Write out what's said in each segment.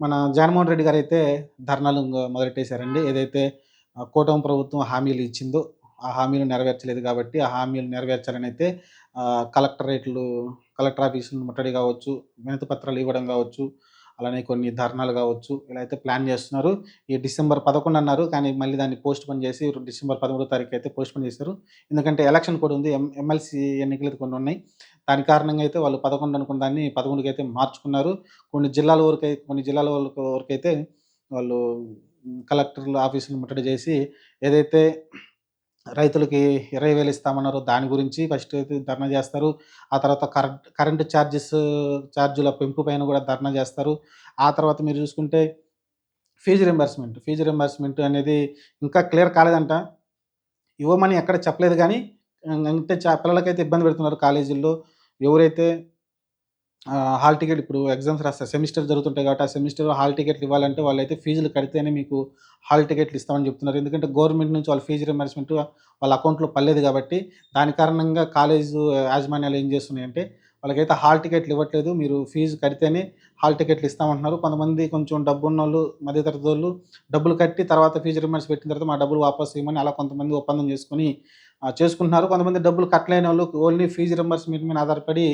మన జగన్మోహన్ రెడ్డి గారు అయితే ధర్నాలు మొదలెట్టేశారండి. ఏదైతే కూటమి ప్రభుత్వం హామీలు ఇచ్చిందో, ఆ హామీలు నెరవేర్చలేదు కాబట్టి, ఆ హామీలు నెరవేర్చాలనైతే అయితే కలెక్టరేట్లు కలెక్టర్ ఆఫీసులు ముట్టడి కావచ్చు, వినతి పత్రాలు ఇవ్వడం కావచ్చు, అలానే కొన్ని ధర్నాలు కావచ్చు, ఇలా అయితే ప్లాన్ చేస్తున్నారు. ఈ డిసెంబర్ 11 అన్నారు. కానీ మళ్ళీ దాన్ని పోస్ట్ పోన్ చేసి డిసెంబర్ 13 తారీఖు అయితే పోస్ట్‌పోన్ చేశారు. ఎందుకంటే ఎలక్షన్ కూడా ఉంది. ఎం ఎమ్మెల్సీ ఎన్నికలు కొన్ని ఉన్నాయి. దాని కారణంగా అయితే వాళ్ళు 11 అనుకున్న దాన్ని 13కి అయితే మార్చుకున్నారు. కొన్ని జిల్లాల వరకై కొన్ని జిల్లాల వరకు అయితే వాళ్ళు కలెక్టర్లు ఆఫీసులు ముట్టడి చేసి ఏదైతే రైతులకి ఇరవై వేలు ఇస్తామన్నారు దాని గురించి ఫస్ట్ అయితే ధర్నా చేస్తారు. ఆ తర్వాత కరెంట్ కరెంట్ చార్జెస్ ఛార్జీల పెంపు పైన కూడా ధర్నా చేస్తారు. ఆ తర్వాత మీరు చూసుకుంటే ఫీజు రింబర్స్‌మెంట్, ఫీజు రింబర్స్‌మెంట్ అనేది ఇంకా క్లియర్ కాలేదంట. ఇవ్వమని ఎక్కడ చెప్పలేదు కానీ అంటే చ పిల్లలకైతే ఇబ్బంది పెడుతున్నారు కాలేజీల్లో. ఎవరైతే హాల్ టికెట్ ఇప్పుడు ఎగ్జామ్స్ రాస్తారు. సెమిస్టర్ జరుగుతుంటాయి కాబట్టి, ఆ సెమిస్టర్ హాల్ టికెట్లు ఇవ్వాలంటే వాళ్ళైతే ఫీజులు కడితేనే మీకు హాల్ టికెట్లు ఇస్తామని చెప్తున్నారు. ఎందుకంటే గవర్నమెంట్ నుంచి వాళ్ళ ఫీజు రింబర్స్‌మెంట్ వాళ్ళ అకౌంట్‌లో పడలేదు కాబట్టి, దాని కారణంగా కాలేజ్ యాజమాన్యాలు ఏం చేస్తున్నాయంటే, వాళ్ళకైతే హాల్ టికెట్లు ఇవ్వట్లేదు. మీరు ఫీజు కడితేనే హాల్ టికెట్లు ఇస్తామంటున్నారు. కొంతమంది కొంచెం డబ్బున్నోళ్ళు, మధ్యతరగతి వాళ్ళు డబ్బులు కట్టి తర్వాత ఫీజు రింబర్స్ పెట్టిన తర్వాత మా డబ్బులు వాపస్ ఇవ్వమని అలా కొంతమంది ఒప్పందం చేసుకొని చేసుకుంటున్నారు. కొంతమంది డబ్బులు కట్టలేనోళ్ళు ఓన్లీ ఫీజు రింబర్స్‌మెంట్ మీద ఆధారపడి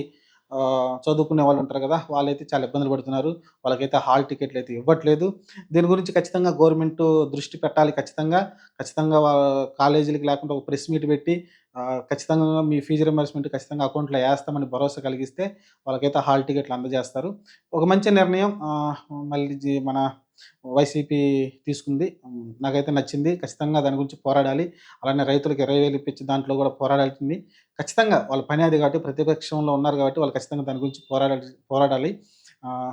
చదువుకునే వాళ్ళు ఉంటారు కదా! వాళ్ళైతే చాలా ఇబ్బందులు పడుతున్నారు. వాళ్ళకైతే హాల్ టికెట్లు అయితే ఇవ్వట్లేదు. దీని గురించి ఖచ్చితంగా గవర్నమెంట్ దృష్టి పెట్టాలి ఖచ్చితంగా. ఖచ్చితంగా కాలేజీలకు కాలేజీలకి లేకుండా ఒక ప్రెస్ మీట్ పెట్టి ఖచ్చితంగా మీ ఫీజు రింబర్స్‌మెంట్ ఖచ్చితంగా అకౌంట్‌లో ఏస్తామని భరోసా కలిగిస్తే వాళ్ళకైతే హాల్ టికెట్లు అందజేస్తారు. ఒక మంచి నిర్ణయం మళ్ళీ మన వైసీపీ తీసుకుంది. నాకైతే నచ్చింది. ఖచ్చితంగా దాని గురించి పోరాడాలి. అలానే రైతులకు ఇరవై వేలు ఇప్పించి దాంట్లో కూడా పోరాడాల్సింది. ఖచ్చితంగా వాళ్ళ పని అది కాబట్టి ప్రతిపక్షంలో ఉన్నారు కాబట్టి వాళ్ళు ఖచ్చితంగా దాని గురించి పోరాడాలి పోరాడాలి.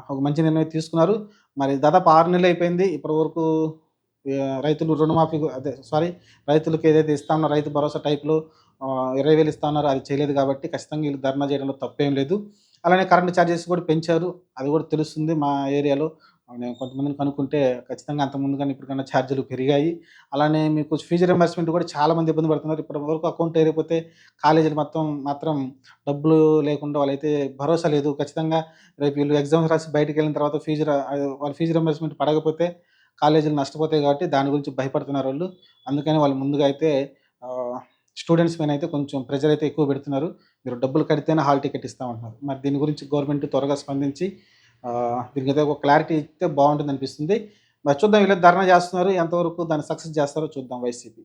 ఒక మంచి నిర్ణయం తీసుకున్నారు. మరి దాదాపు ఆరు నెలలు అయిపోయింది. ఇప్పటి వరకు రైతులు రుణమాఫీ అదే సారీ రైతులకు ఏదైతే ఇస్తా ఉన్నారో రైతు భరోసా టైప్‌లో ఇరవై వేలు ఇస్తామన్నారో అది చేయలేదు కాబట్టి ఖచ్చితంగా వీళ్ళు ధర్నా చేయడంలో తప్పేం లేదు. అలానే కరెంట్ చార్జెస్ కూడా పెంచారు. అది కూడా తెలుస్తుంది మా ఏరియాలో. నేను కొంతమందిని కనుక్కుంటే ఖచ్చితంగా అంతకుముందు కానీ ఇప్పుడు కన్నా ఛార్జీలు పెరిగాయి. అలానే మీకు ఫీజు రింబర్స్‌మెంట్ కూడా చాలామంది ఇబ్బంది పడుతున్నారు. ఇప్పటి వరకు అకౌంట్ ఏరైపోతే కాలేజీలు మొత్తం మాత్రం డబ్బులు లేకుండా వాళ్ళైతే భరోసా లేదు. ఖచ్చితంగా రేపు వీళ్ళు ఎగ్జామ్స్ రాసి బయటికెళ్ళిన తర్వాత ఫీజు వాళ్ళ ఫీజు రింబర్స్‌మెంట్ పడకపోతే కాలేజీలు నష్టపోతాయి కాబట్టి దాని గురించి భయపడుతున్నారు వాళ్ళు అందుకని వాళ్ళు ముందుగా అయితే స్టూడెంట్స్ పైన అయితే కొంచెం ప్రెజర్ అయితే ఎక్కువ పెడుతున్నారు. మీరు డబ్బులు కడితేనే హాల్ టికెట్ ఇస్తామంటున్నారు. మరి దీని గురించి గవర్నమెంట్ త్వరగా స్పందించి దీనికి దీనికైతే ఒక క్లారిటీ ఇస్తే బాగుంటుంది అనిపిస్తుంది మరి చూద్దాం వీళ్ళు ధర్నా చేస్తున్నారు. ఎంతవరకు దాన్ని సక్సెస్ చేస్తారో చూద్దాం వైసీపీ.